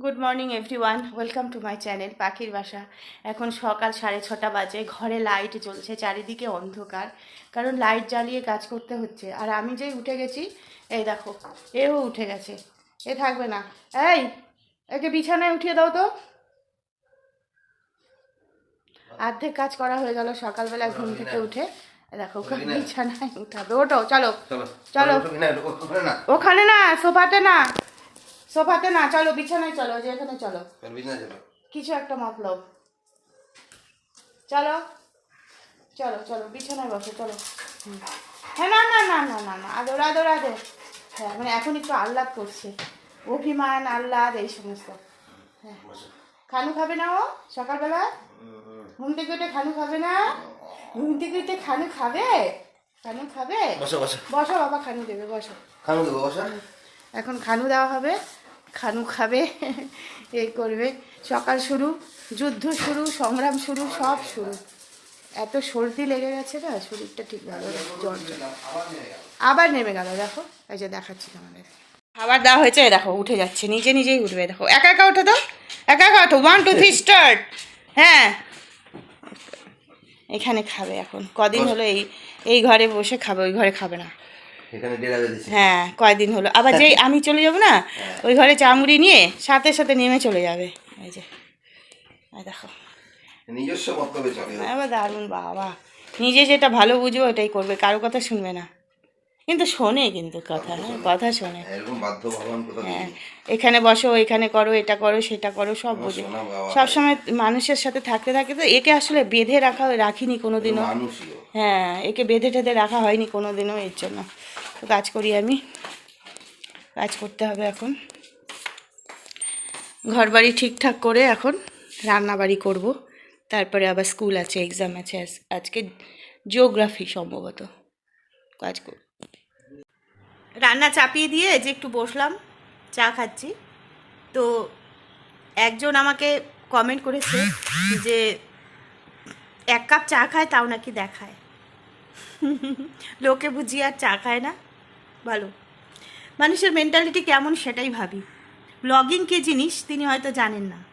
Good morning everyone welcome to my channel পাখির বাসা এখন সকাল সাড়ে ছটা বাজে। ঘরে লাইট জ্বলছে চারিদিকে অন্ধকার। কারণ লাইট জ্বালিয়ে কাজ করতে হচ্ছে। আর আমি যেই উঠে গেছি এই দেখো এও উঠে গেছে। এ থাকবে না। এই একে বিছানায় উঠিয়ে দাও তো। অর্ধেক কাজ করা হয়ে গেল সকালবেলা ঘুম থেকে উঠে। দেখো বিছানায় উঠাবে। ওটো চলো। চলো। চলো। ওখানে না। ওখানে না সোফাতে না। সোফাতে না চলো বিছানায় চলো যে এখানে চলো। বিছানায় চলো। কিছু একটা মতলব। চলো চলো চলো বিছানায় বসো চলো। হ্যাঁ না না না না না না আদর আদর আদর। হ্যাঁ মানে এখন একটু আহ্লাদ করছে। অভিমান আহ্লাদ এই সমস্ত। হ্যাঁ। খানু খাবে না ও? সকালবেলা? হুম, হুম। ঘুম থেকে উঠে খানু খাবে না? ঘুম থেকে উঠে খানু খাবে? খানু খাবে? বসো বসো। বসো বাবা খানু দেবে বসো। খানো দেবো বসো। এখন খানু দেওয়া হবে। খানু খাবে এই করবে। সকাল শুরু, যুদ্ধ শুরু, সংগ্রাম শুরু, সব শুরু। এত সর্দি লেগে গেছে না, শরীরটা ঠিক ভালো জ্বর। আবার নেমে গেল, দেখো, এই যে দেখাচ্ছি তোমাদের। খাবার দেওয়া হয়েছে দেখো, উঠে যাচ্ছে, নিজে নিজেই উঠবে, দেখো। একা একা ওঠো তো, একা একা ওঠো ওয়ান টু থ্রি স্টার্ট হ্যাঁ। এখানে খাবে এখন, কদিন হলো এই এই ঘরে বসে খাবে, ওই ঘরে খাবে না। হ্যাঁ কয়দিন হলো? আবার যেই আমি চলে যাব না ওই ঘরে চামড়ি নিয়ে সাথে সাথে নেমে চলে যাবে। এই যে দেখো। নিজস্ব বক্তব্যে চলে এবার দারুণ বাবা। নিজে যেটা ভালো বুঝব ওটাই করবে। কারও কথা শুনবে না। কিন্তু শোনে কিন্তু কথা হ্যাঁ কথা শোনে। কোথাও হ্যাঁ এখানে বসো এখানে করো এটা করো সেটা করো সব বুঝে। সবসময় মানুষের সাথে থাকতে থাকতে তো একে আসলে বেঁধে রাখা রাখিনি কোনো দিনও হ্যাঁ একে বেঁধে টেঁধে রাখা হয়নি কোনো দিনও এর জন্য। কাজ করি আমি। কাজ করতে হবে এখন। ঘর বাড়ি ঠিকঠাক করে এখন রান্না বাড়ি করব। তারপরে আবার স্কুল আছে এক্সাম আছে। আজ- আজকে জিওগ্রাফি সম্ভবত। কাজ কর রান্না চাপিয়ে দিয়ে যে একটু বসলাম, চা খাচ্ছি। তো একজন আমাকে কমেন্ট করেছে যে, এক কাপ চা খায়, তাও নাকি দেখায়? লোকে বুঝি আর চা খায় না। ভালো। মানুষের মেন্টালিটি কেমন সেটাই ভাবি। ব্লগিং কী জিনিস তিনি হয়তো জানেন না।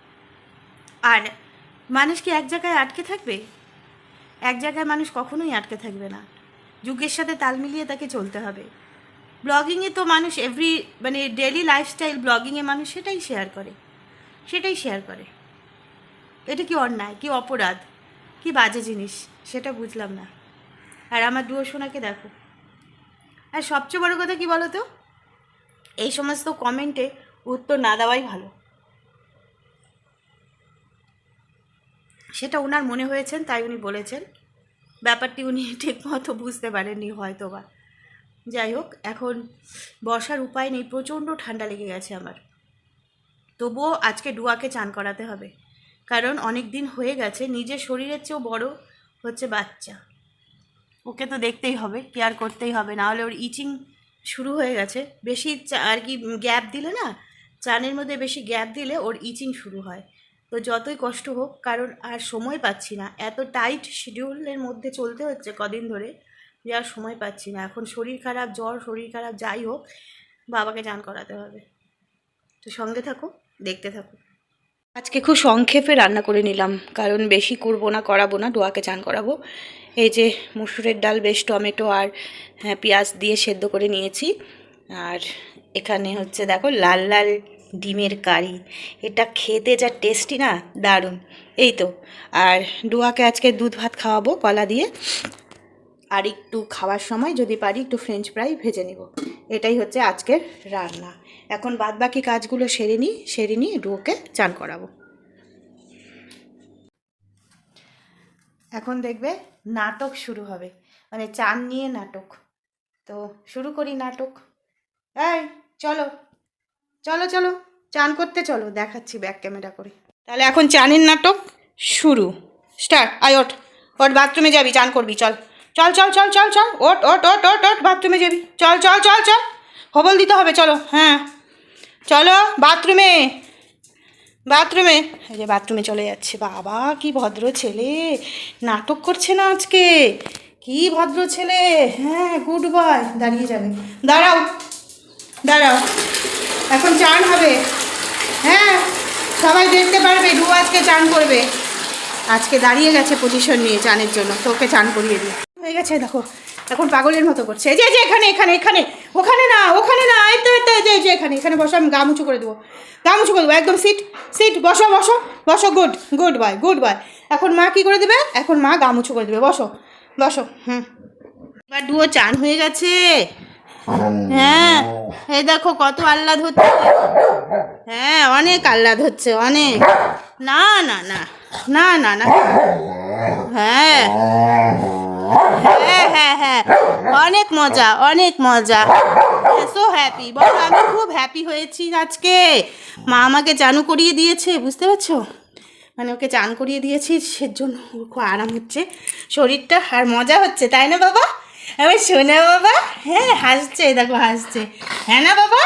আর মানুষ কি এক জায়গায় আটকে থাকবে? এক জায়গায় মানুষ কখনোই আটকে থাকবে না। যুগের সাথে তাল মিলিয়ে তাকে চলতে হবে। ব্লগিংয়ে তো মানুষ এভরি মানে ডেলি লাইফস্টাইল ব্লগিংয়ে মানুষ সেটাই শেয়ার করে। সেটাই শেয়ার করে। এটা কি অন্যায়, কি অপরাধ, কি বাজে জিনিস, সেটা বুঝলাম না। আর আমার দুয়ো সোনাকে দেখো। আর সবচেয়ে বড় কথা কি বলো তো এই সমস্ত কমেন্টে উত্তর না দেওয়াই ভালো। সেটা ওনার মনে হয়েছেন তাই উনি বলেছেন। ব্যাপারটি উনি ঠিকমতো বুঝতে পারেননি হয়তো বা। যাই হোক, এখন বসার উপায় নেই, প্রচণ্ড ঠান্ডা লেগে গেছে আমার। তবুও আজকে ডুয়াকে চান করাতে হবে। কারণ অনেক দিন হয়ে গেছে, নিজের শরীরের চেয়েও বড় হচ্ছে বাচ্চা। ওকে তো দেখতেই হবে কেয়ার করতেই হবে। না হলে ওর ইচিং শুরু হয়ে গেছে। বেশি আর কি গ্যাপ দিলে না, চানের মধ্যে বেশি গ্যাপ দিলে ওর ইচিং শুরু হয়। তো যতই কষ্ট হোক, কারণ আর সময় পাচ্ছি না। এত টাইট শিডিউলের মধ্যে চলতে হচ্ছে কদিন ধরে, যে আর সময় পাচ্ছি না। এখন শরীর খারাপ, জ্বর, শরীর খারাপ, যাই হোক, বাবাকে চান করাতে হবে। তো সঙ্গে থাকো, দেখতে থাকো। আজকে খুব সংক্ষেপে রান্না করে নিলাম কারণ বেশি করব না করাবো না ডোয়াকে চান করাবো। এই যে মুসুরের ডাল বেশ টমেটো আর হ্যাঁ, পেঁয়াজ দিয়ে সেদ্ধ করে নিয়েছি। আর এখানে হচ্ছে দেখো লাল লাল ডিমের কারি। এটা খেতে যা টেস্টি না দারুণ। এই তো আর ডোয়াকে আজকে দুধ ভাত খাওয়াবো কলা দিয়ে। আর একটু খাওয়ার সময় যদি পারি একটু ফ্রেঞ্চ ফ্রাই ভেজে নিব। এটাই হচ্ছে আজকের রান্না। এখন বাদ বাকি কাজগুলো সেরে নিই, সেরে নিয়ে ডুয়োকে চান করাবো। এখন দেখবে নাটক শুরু হবে মানে চান নিয়ে নাটক। তো শুরু করি নাটক। এই, চলো চলো চলো, চান করতে চলো, দেখাচ্ছি ব্যাক ক্যামেরা করে। তাহলে এখন চানের নাটক শুরু। স্টার্ট, আয়, ওঠ। ওট বাথরুমে যাবি, চান করবি, চল। চল চল চল চল চল ওট ওট ওট ওট ওট বাথরুমে যাবি। চল চল চল চল। হবল দিতে হবে, চলো হ্যাঁ। চলো, বাথরুমে। বাথরুমে। এই যে বাথরুমে চলে যাচ্ছে। বাবা, কি ভদ্র ছেলে। নাটক করছে না আজকে? কি ভদ্র ছেলে। হ্যাঁ গুড বয় দাঁড়িয়ে যাবে। দাঁড়াও। দাঁড়াও। এখন চান হবে। হ্যাঁ সবাই দেখতে পারবে। ডু আজকে চান করবে। আজকে দাঁড়িয়ে গেছে পজিশন নিয়ে চানের জন্য। তোকে চান করিয়ে দিই। হয়ে গেছে, দেখো। এখন পাগলের মতো করছে। যে যে, এখানে এখানে এখানে, ওখানে না ওখানে না, এই তো যে যে, এখানে এখানে বসো, আমি গা মুচু করে দেবো। গা মুচু করে দেবো, একদম সিট সিট বসো বসো বসো good goodbye good bye এখন মা কি করে দেবে? এখন মা গা মুচু করে দেবে, বসো বসো, হুম। এবার ডুয়ো চান হয়ে গেছে। হ্যাঁ এই দেখো কত আহ্লাদ হচ্ছে। হ্যাঁ অনেক আহ্লাদ হচ্ছে, অনেক। না না না না না না। হ্যাঁ। হ্যাঁ হ্যাঁ হ্যাঁ। অনেক মজা অনেক মজা। সো হ্যাপি বলো, আমি খুব হ্যাপি হয়েছি আজকে। মা আমাকে চানু করিয়ে দিয়েছে, বুঝতে পারছ? মানে ওকে চান করিয়ে দিয়েছি, সেজন্য ওর খুব আরাম হচ্ছে। শরীরটা আর মজা হচ্ছে, তাই না বাবা? আমি শোনা বাবা হ্যাঁ হাসছে, দেখো হাসছে। হ্যাঁ না বাবা?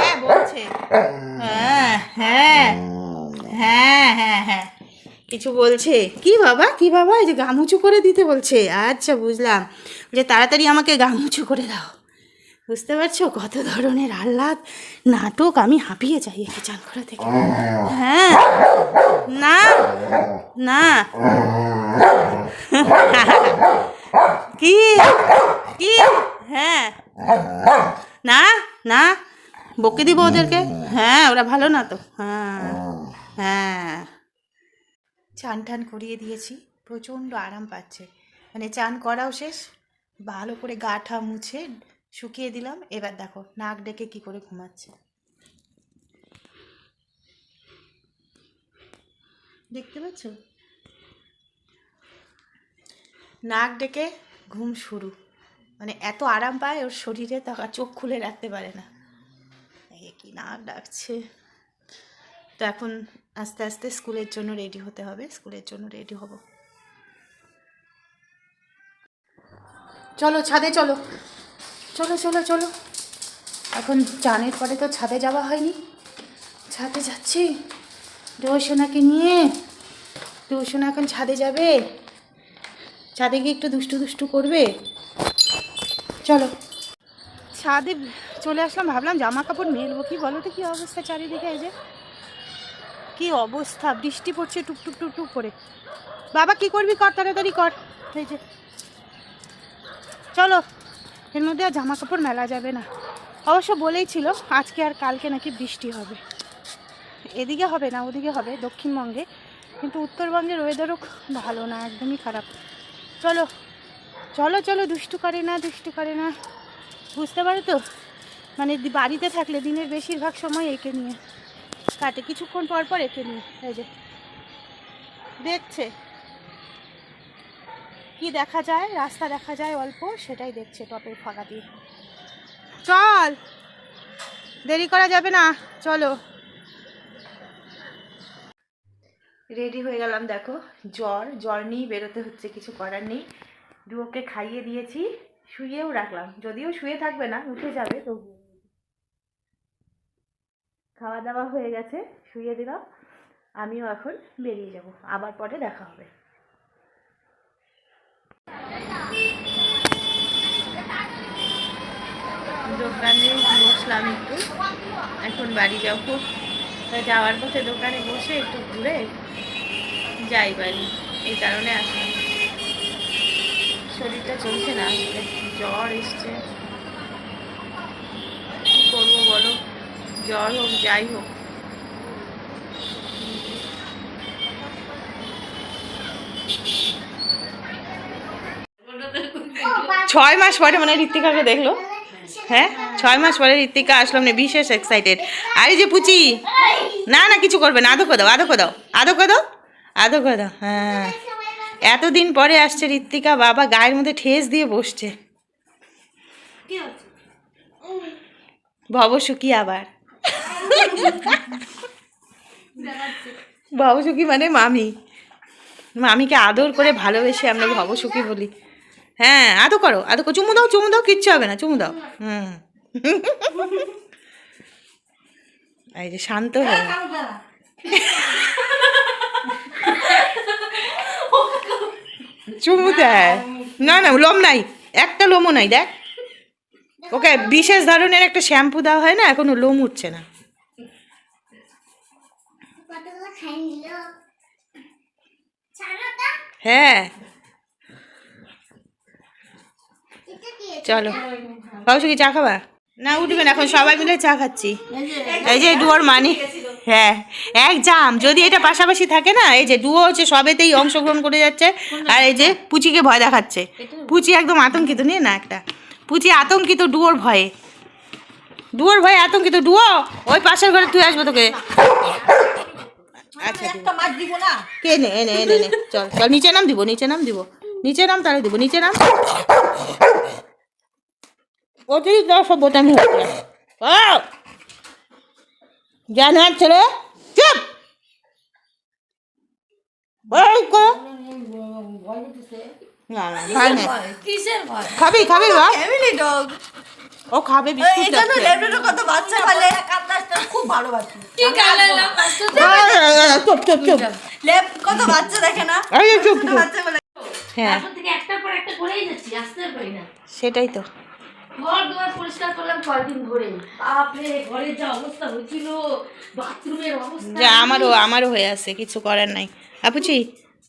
হ্যাঁ বলছে। হ্যাঁ হ্যাঁ। হ্যাঁ হ্যাঁ হ্যাঁ। কিছু বলছে? কি বাবা? কি বাবা? এই যে গামুচু করে দিতে বলছে। আচ্ছা বুঝলাম। যে তাড়াতাড়ি আমাকে গামুচু করে দাও। বুঝতে পারছ? কত ধরনের আহ্লাদ। নাটক আমি হাঁপিয়ে যাই একে চান করা থেকে। হ্যাঁ। না না। কি? কি? হ্যাঁ। না না। বকে দিব ওদেরকে? হ্যাঁ ওরা ভালো না তো হ্যাঁ। হ্যাঁ। চান টান করিয়ে দিয়েছি। প্রচণ্ড আরাম পাচ্ছে। মানে চান করাও শেষ, ভালো করে গা ঠা মুছে শুকিয়ে দিলাম। এবার দেখো, নাক ডেকে কি করে ঘুমাচ্ছে। দেখতে পাচ্ছ? নাক ডেকে ঘুম শুরু। মানে এত আরাম পায়, ওর শরীরে তখন চোখ খুলে রাখতে পারে না। কি নাক ডাকছে। তো এখন আস্তে আস্তে স্কুলের জন্য রেডি হতে হবে, স্কুলের জন্য রেডি হব। চলো, ছাদে চলো। চলো চলো চলো। এখন চানের পরে তো ছাদে যাওয়া হয়নি। ছাদে যাচ্ছি। রোশনাকে নিয়ে। রোশনা এখন ছাদে যাবে। ছাদে গিয়ে একটু দুষ্টু দুষ্টু করবে। চলো। ছাদে চলে আসলাম, ভাবলাম জামা কাপড় মেলবো। কি বলো তো, কি অবস্থা চারিদিকে এই যে? কি অবস্থা? বৃষ্টি পড়ছে টুকটুক টুকটুক করে। বাবা, কি করবি কর, তাড়াতাড়ি কর। এই যে। চলো, এর মধ্যে আর জামা কাপড় মেলা যাবে না। অবশ্য বলেই ছিল, আজকে আর কালকে নাকি বৃষ্টি হবে। এদিকে হবে না, ওদিকে হবে, দক্ষিণবঙ্গে। কিন্তু উত্তরবঙ্গের ওয়েদারও ভালো না, একদমই খারাপ। চলো চলো চলো, দুষ্টু করে না, দুষ্টু করে না। বুঝতে পারো তো? মানে বাড়িতে থাকলে দিনের বেশিরভাগ সময় একে নিয়ে। কাটে। কিছুক্ষণ পর পর একে নিয়ে, এই যে। দেখছে। কি দেখা যায়? রাস্তা দেখা যায় অল্প, সেটাই দেখছে টপের ফাঁকা দিয়ে। চল! দেরি করা যাবে না, চলো। রেডি হয়ে গেলাম, দেখো। জ্বর জ্বর নিয়েই বেরোতে হচ্ছে, কিছু করার নেই। ডুয়োকে খাইয়ে দিয়েছি, শুয়েও রাখলাম। যদিও শুয়ে থাকবে না, উঠে যাবে তো খাওয়া দাওয়া হয়ে গেছে, শুয়ে দিলাম। আমিও এখন বেরিয়ে যাব, আবার পরে দেখা হবে। দোকানে বসলাম একটু, এখন বাড়ি যাব। যাওয়ার পথে দোকানে বসে একটু ঘুরে যাই বাড়ি, এই কারণে আসলাম। শরীরটা চলছে না আসলে জ্বর এসছে কী করব বলো জ্বর হোক যাই হোক। ছয় মাস পরে মানে ঋত্বিকাকে দেখল। হ্যাঁ ছয় মাস পরে ঋত্বিকা আসলাম না বিশেষ এক্সাইটেড আরে যে পুচি না না কিছু করবে না আদো দাও আদো দাও আদো দাও আদো দাও হ্যাঁ। এতদিন পরে আসছে ঋত্বিকা বাবা গায়ের মধ্যে ঠেস দিয়ে বসছে। ভবসুখী আবার। ভবসুখী মানে মামি। মামিকে আদর করে ভালোবেসে আমরা ভবসুখী বলি। হ্যাঁ আদো করো আদো করো। চুমু দাও চুমু দাও, কিচ্ছু হবে না, চুমু দাও। হুম। এই যে শান্ত হয়ে চুমু দেয়। না না, লোম নাই। একটা লোমও নাই, দেখ। ওকে, বিশেষ ধরনের একটা শ্যাম্পু দেওয়া হয় না, এখনও লোম উঠছে না। হ্যাঁ। চলো। বাবুসু কি চা খাবা? না, উঠবে না, এখন সবাই মিলে চা খাচ্ছি। এই যে ডুয়োর মানি হ্যাঁ এক জাম। যদি এটা পাশাপাশি থাকে না, এই যে ডুয়ো হচ্ছে সবেতেই অংশগ্রহণ করে যাচ্ছে, আর এই যে পুচিকে ভয় দেখাচ্ছে। পুচি একদম আতঙ্কিত, নিয়ে না একটা। পুচি আতঙ্কিত ডুয়োর ভয়ে। ডুয়োর ভয়ে আতঙ্কিত ডুয়ো ওই পাশের ঘরে তুই আসবে তোকে। আচ্ছা একটা মাছ দিব না? কে নে এনে এনে নে চল চল নিচে নাম দিব নিচে নাম দিব নিচে নাম তাহলে দিব নিচে নাম। অতিরিক্ত সব বোতামি হচ্ছে জানার ছেলে? চুপ! ভয় করো। না না ভয় নেই। কিসের ভয়? খাবি খাবি বা ফ্যামিলি ডগ ও খাবে বিস্কুট এটা তো যাচ্ছে। কত বাচ্চা বলে কান্দাসটা খুব ভালোবাসি। কি কালার চুপ চুপ চুপ। লেব কত বাচ্চা দেখে না? এই চুপ চুপ হ্যাঁ। তারপর থেকে একটার পর একটা করেই যাচ্ছি আসতে পারি না। সেটাই তো। ঘর দুয়ার পরিষ্কার করলাম কয়েকদিন ধরে। বাপরে ঘরের যা অবস্থা হয়েছিল বাথরুমের অবস্থা। যা আমারও আমারও হয়ে আছে কিছু করার নাই। আপুচি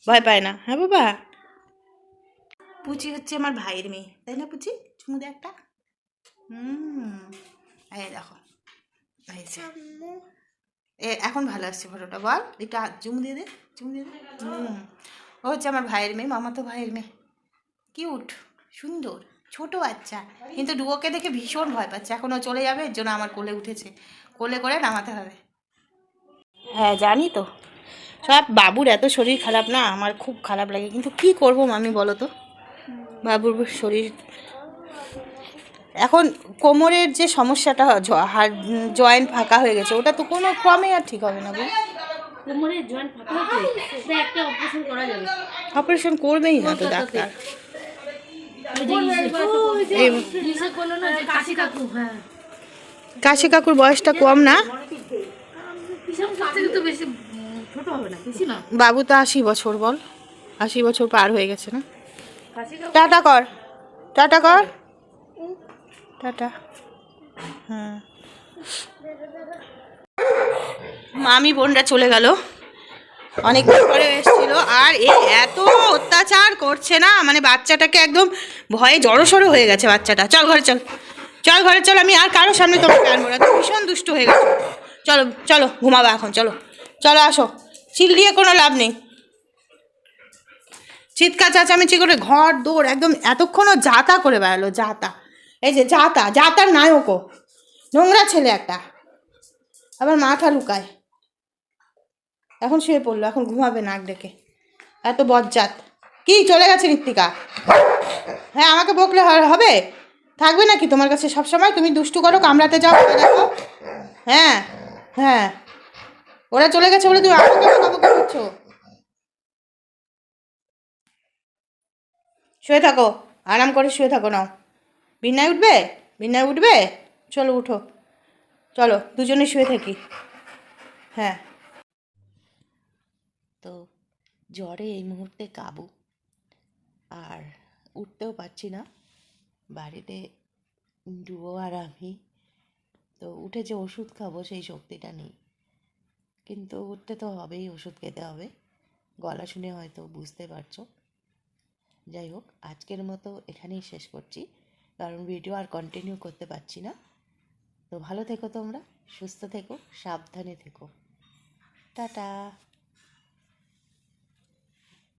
ভয় পায় না। হ্যাঁ বাবা। পুচি হচ্ছে আমার ভাইয়ের মেয়ে তাই না পুচি? চুমু দে একটা। হুম এই দেখো। এ এখন ভালো আসছে ফটোটা বল। একটু চুমু দিয়ে দে চুমু দিয়ে দে। হুম ও হচ্ছে আমার ভাইয়ের মেয়ে মামা তো ভাইয়ের মেয়ে। কিউট সুন্দর ছোট বাচ্চা। কিন্তু ডুয়োকে দেখে ভীষণ ভয় পাচ্ছে। এখন ও চলে যাবে এর জন্য আমার কোলে উঠেছে। কোলে করে নামাতে হবে। হ্যাঁ জানি তো। সব বাবুর এত শরীর খারাপ না আমার খুব খারাপ লাগে। কিন্তু কি করব মামি বলো তো? বাবুর শরীর। এখন কোমরের যে সমস্যাটা হাড় জয়েন্ট ফাঁকা হয়ে গেছে ওটা তো কোনো ক্রমে আর ঠিক হবে না বল কোমরের জয়েন্ট ফাঁকা হয়েছে একটা অপারেশন করা যাবে। অপারেশন করবেই না তো ডাক্তার। কাশি হ্যাঁ। কাশি কাকুর বয়সটা কম না? কিসব থেকে তো বেশি উম, ছোট হবে না বেশি না। বাবু তো আশি বছর বল। আশি বছর পার হয়ে গেছে না? টাটা কর। টাটা কর। টাটা। হ্যাঁ মামি, বোনরা চলে গেল। অনেকদিন পরে এসেছিল। আর এ এত অত্যাচার করছে না মানে বাচ্চাটাকে একদম ভয়ে জড়সড়ো হয়ে গেছে বাচ্চাটা। চল ঘরে চল। চল ঘরে চল, আমি আর কারোর সামনে তোমাকে আনব না। ভীষণ দুষ্ট হয়ে গেছো। চলো চলো, ঘুমাবা এখন, চলো। চলো, আসো। চিল্লিয়ে কোনো লাভ নেই। চিৎকার, চেঁচামেচি করে ঘর, দৌড়, একদম এতক্ষণও যাতা করে বেড়ালো, যাতা। এই যে যাতা, যাতার নায়কও নোংরা ছেলে একটা। আবার মাথা লুকায়। এখন শুয়ে পড়ল, এখন ঘুমাবে নাক ডেকে। এত বজ্জাত। কি, চলে গেছে ঋত্বিকা? হ্যাঁ আমাকে বকলে হবে? থাকবে নাকি তোমার কাছে সব সময় তুমি দুষ্টু করো, কামড়াতে যাও দেখো। হ্যাঁ হ্যাঁ। ওরা চলে গেছে বলে তুমি আমাকে বকাবকি করছ? শুয়ে থাকো, আরাম করে শুয়ে থাকো নাও। বিনায় উঠবে? বিনায় উঠবে? চলো উঠো। চলো, দুজনে শুয়ে থাকি। হ্যাঁ। তো জ্বরে এই মুহূর্তে কাবু। আর উঠতেও পারছি না। বাড়িতে ডুবো আর আমি। তো উঠে যে ওষুধ খাব সেই শক্তিটা নেই। কিন্তু উঠতে তো হবেই, ওষুধ খেতে হবে। গলা শুনে হয়তো বুঝতে পারছ। যাই হোক, আজকের মতো এখানেই শেষ করছি। কারণ ভিডিও আর কন্টিনিউ করতে পারছি না। তো ভালো থেকো তোমরা, সুস্থ থেকো, সাবধানে থেকো। টাটা!